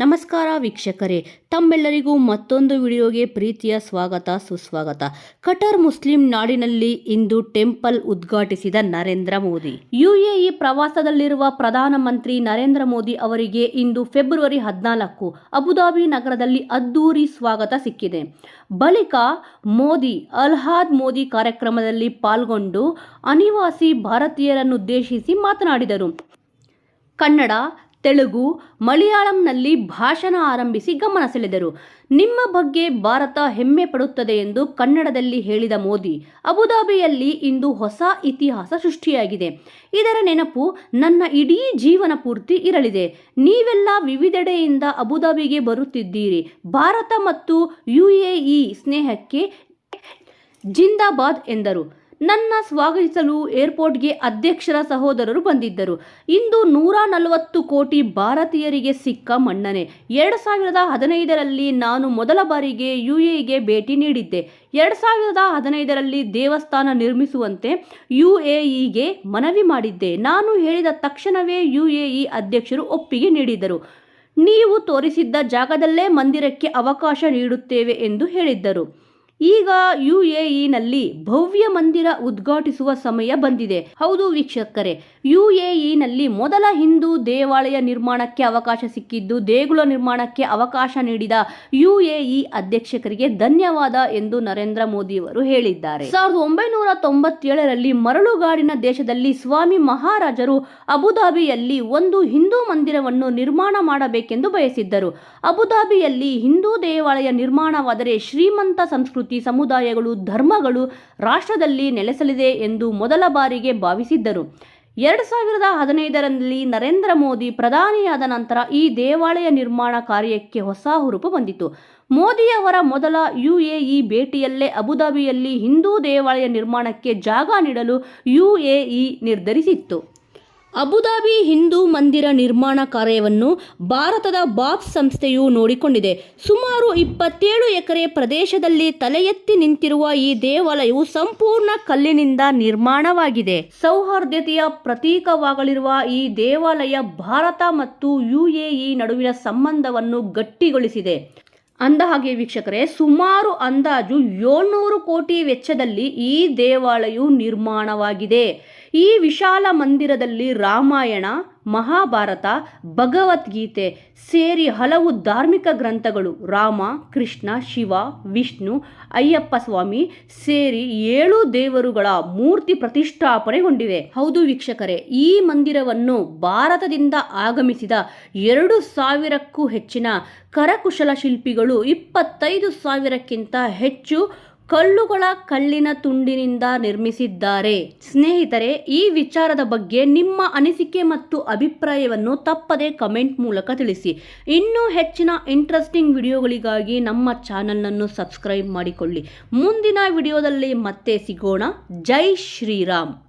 ನಮಸ್ಕಾರ ವೀಕ್ಷಕರೇ, ತಮ್ಮೆಲ್ಲರಿಗೂ ಮತ್ತೊಂದು ವಿಡಿಯೋಗೆ ಪ್ರೀತಿಯ ಸ್ವಾಗತ, ಸುಸ್ವಾಗತ. ಕಟರ್ ಮುಸ್ಲಿಂ ನಾಡಿನಲ್ಲಿ ಇಂದು ಟೆಂಪಲ್ ಉದ್ಘಾಟಿಸಿದ ನರೇಂದ್ರ ಮೋದಿ. ಯುಎಇ ಪ್ರವಾಸದಲ್ಲಿರುವ ಪ್ರಧಾನಮಂತ್ರಿ ನರೇಂದ್ರ ಮೋದಿ ಅವರಿಗೆ ಇಂದು ಫೆಬ್ರವರಿ ಹದಿನಾಲ್ಕು ಅಬುದಾಬಿ ನಗರದಲ್ಲಿ ಅದ್ದೂರಿ ಸ್ವಾಗತ ಸಿಕ್ಕಿದೆ. ಬಳಿಕ ಮೋದಿ, ಅಲ್ಹಾದ್ ಮೋದಿ ಕಾರ್ಯಕ್ರಮದಲ್ಲಿ ಪಾಲ್ಗೊಂಡು ಅನಿವಾಸಿ ಭಾರತೀಯರನ್ನುದ್ದೇಶಿಸಿ ಮಾತನಾಡಿದರು. ಕನ್ನಡ ತೆಲುಗು, ಮಲಯಾಳಂನಲ್ಲಿ ಭಾಷಣ ಆರಂಭಿಸಿ ಗಮನ ಸೆಳೆದರು. ನಿಮ್ಮ ಬಗ್ಗೆ ಭಾರತ ಹೆಮ್ಮೆ ಪಡುತ್ತದೆ ಎಂದು ಕನ್ನಡದಲ್ಲಿ ಹೇಳಿದ ಮೋದಿ, ಅಬುದಾಬಿಯಲ್ಲಿ ಇಂದು ಹೊಸ ಇತಿಹಾಸ ಸೃಷ್ಟಿಯಾಗಿದೆ. ಇದರ ನೆನಪು ನನ್ನ ಇಡೀ ಜೀವನ ಪೂರ್ತಿ ಇರಲಿದೆ. ನೀವೆಲ್ಲ ವಿವಿಧೆಡೆಯಿಂದ ಅಬುದಾಬಿಗೆ ಬರುತ್ತಿದ್ದೀರಿ. ಭಾರತ ಮತ್ತು ಯುಎಇ ಸ್ನೇಹಕ್ಕೆ ಜಿಂದಾಬಾದ್ ಎಂದರು. ನನ್ನ ಸ್ವಾಗತಿಸಲು ಏರ್ಪೋರ್ಟ್ಗೆ ಅಧ್ಯಕ್ಷರ ಸಹೋದರರು ಬಂದಿದ್ದರು. ಇಂದು ನೂರ ನಲವತ್ತು ಕೋಟಿ ಭಾರತೀಯರಿಗೆ ಸಿಕ್ಕ ಮನ್ನಣೆ. ಎರಡು ಸಾವಿರದ ಹದಿನೈದರಲ್ಲಿ ನಾನು ಮೊದಲ ಬಾರಿಗೆ ಯು ಎಗೆ ಭೇಟಿ ನೀಡಿದ್ದೆ. ಎರಡು ಸಾವಿರದ ಹದಿನೈದರಲ್ಲಿ ದೇವಸ್ಥಾನ ನಿರ್ಮಿಸುವಂತೆ ಯು ಎಇಗೆ ಮನವಿ ಮಾಡಿದ್ದೆ. ನಾನು ಹೇಳಿದ ತಕ್ಷಣವೇ ಯು ಯುಎಇ ಅಧ್ಯಕ್ಷರು ಒಪ್ಪಿಗೆ ನೀಡಿದರು. ನೀವು ತೋರಿಸಿದ್ದ ಜಾಗದಲ್ಲೇ ಮಂದಿರಕ್ಕೆ ಅವಕಾಶ ನೀಡುತ್ತೇವೆ ಎಂದು ಹೇಳಿದ್ದರು. ಈಗ ಯುಎಇನಲ್ಲಿ ಭವ್ಯ ಮಂದಿರ ಉದ್ಘಾಟಿಸುವ ಸಮಯ ಬಂದಿದೆ. ಹೌದು ವೀಕ್ಷಕರೇ, ಯುಎಇನಲ್ಲಿ ಮೊದಲ ಹಿಂದೂ ದೇವಾಲಯ ನಿರ್ಮಾಣಕ್ಕೆ ಅವಕಾಶ ಸಿಕ್ಕಿದ್ದು, ದೇಗುಲ ನಿರ್ಮಾಣಕ್ಕೆ ಅವಕಾಶ ನೀಡಿದ ಯುಎಇ ಅಧ್ಯಕ್ಷಕರಿಗೆ ಧನ್ಯವಾದ ಎಂದು ನರೇಂದ್ರ ಮೋದಿಯವರು ಹೇಳಿದ್ದಾರೆ. ಸಾವಿರದ ಒಂಬೈನೂರ ತೊಂಬತ್ತೇಳರಲ್ಲಿ ಮರಳುಗಾಡಿನ ದೇಶದಲ್ಲಿ ಸ್ವಾಮಿ ಮಹಾರಾಜರು ಅಬುಧಾಬಿಯಲ್ಲಿ ಒಂದು ಹಿಂದೂ ಮಂದಿರವನ್ನು ನಿರ್ಮಾಣ ಮಾಡಬೇಕೆಂದು ಬಯಸಿದ್ದರು. ಅಬುಧಾಬಿಯಲ್ಲಿ ಹಿಂದೂ ದೇವಾಲಯ ನಿರ್ಮಾಣವಾದರೆ ಶ್ರೀಮಂತ ಸಂಸ್ಕೃತಿ ಸಮುದಾಯಗಳು, ಧರ್ಮಗಳು ರಾಷ್ಟ್ರದಲ್ಲಿ ನೆಲೆಸಲಿದೆ ಎಂದು ಮೊದಲ ಬಾರಿಗೆ ಭಾವಿಸಿದ್ದರು. ಎರಡು ಸಾವಿರದ ಹದಿನೈದರಲ್ಲಿ ನರೇಂದ್ರ ಮೋದಿ ಪ್ರಧಾನಿಯಾದ ನಂತರ ಈ ದೇವಾಲಯ ನಿರ್ಮಾಣ ಕಾರ್ಯಕ್ಕೆ ಹೊಸ ಹುರುಪು ಬಂದಿತು ಮೋದಿಯವರ ಮೊದಲ ಯುಎಇ ಭೇಟಿಯಲ್ಲೇ ಅಬುದಾಬಿಯಲ್ಲಿ ಹಿಂದೂ ದೇವಾಲಯ ನಿರ್ಮಾಣಕ್ಕೆ ಜಾಗ ನೀಡಲು ಯುಎಇ ನಿರ್ಧರಿಸಿತ್ತು. ಅಬುದಾಬಿ ಹಿಂದೂ ಮಂದಿರ ನಿರ್ಮಾಣ ಕಾರ್ಯವನ್ನು ಭಾರತದ ಬಾಬ್ಸ್ ಸಂಸ್ಥೆಯು ನೋಡಿಕೊಂಡಿದೆ. ಸುಮಾರು ಇಪ್ಪತ್ತೇಳು ಎಕರೆ ಪ್ರದೇಶದಲ್ಲಿ ತಲೆ ನಿಂತಿರುವ ಈ ದೇವಾಲಯವು ಸಂಪೂರ್ಣ ಕಲ್ಲಿನಿಂದ ನಿರ್ಮಾಣವಾಗಿದೆ. ಸೌಹಾರ್ದತೆಯ ಪ್ರತೀಕವಾಗಲಿರುವ ಈ ದೇವಾಲಯ ಭಾರತ ಮತ್ತು ಯುಎಇ ನಡುವಿನ ಸಂಬಂಧವನ್ನು ಗಟ್ಟಿಗೊಳಿಸಿದೆ. ಅಂದಹಾಗೆ ವೀಕ್ಷಕರೇ, ಸುಮಾರು ಅಂದಾಜು ಏಳ್ನೂರು ಕೋಟಿ ವೆಚ್ಚದಲ್ಲಿ ಈ ದೇವಾಲಯವು ನಿರ್ಮಾಣವಾಗಿದೆ. ಈ ವಿಶಾಲ ಮಂದಿರದಲ್ಲಿ ರಾಮಾಯಣ, ಮಹಾಭಾರತ, ಭಗವದ್ಗೀತೆ ಸೇರಿ ಹಲವು ಧಾರ್ಮಿಕ ಗ್ರಂಥಗಳು ರಾಮ, ಕೃಷ್ಣ, ಶಿವ, ವಿಷ್ಣು, ಅಯ್ಯಪ್ಪ ಸ್ವಾಮಿ ಸೇರಿ ಏಳು ದೇವರುಗಳ ಮೂರ್ತಿ ಪ್ರತಿಷ್ಠಾಪನೆಗೊಂಡಿವೆ. ಹೌದು ವೀಕ್ಷಕರೇ, ಈ ಮಂದಿರವನ್ನು ಭಾರತದಿಂದ ಆಗಮಿಸಿದ ಎರಡು ಸಾವಿರಕ್ಕೂ ಹೆಚ್ಚಿನ ಕರಕುಶಲ ಶಿಲ್ಪಿಗಳು ಇಪ್ಪತ್ತೈದು ಸಾವಿರಕ್ಕಿಂತ ಹೆಚ್ಚು ಕಲ್ಲುಗಳ ಕಲ್ಲಿನ ತುಂಡಿನಿಂದ ನಿರ್ಮಿಸಿದ್ದಾರೆ. ಸ್ನೇಹಿತರೆ, ಈ ವಿಚಾರದ ಬಗ್ಗೆ ನಿಮ್ಮ ಅನಿಸಿಕೆ ಮತ್ತು ಅಭಿಪ್ರಾಯವನ್ನು ತಪ್ಪದೆ ಕಮೆಂಟ್ ಮೂಲಕ ತಿಳಿಸಿ. ಇನ್ನೂ ಹೆಚ್ಚಿನ ಇಂಟ್ರೆಸ್ಟಿಂಗ್ ವಿಡಿಯೋಗಳಿಗಾಗಿ ನಮ್ಮ ಚಾನಲನ್ನು ಸಬ್ಸ್ಕ್ರೈಬ್ ಮಾಡಿಕೊಳ್ಳಿ. ಮುಂದಿನ ವಿಡಿಯೋದಲ್ಲಿ ಮತ್ತೆ ಸಿಗೋಣ. ಜೈ ಶ್ರೀರಾಮ್.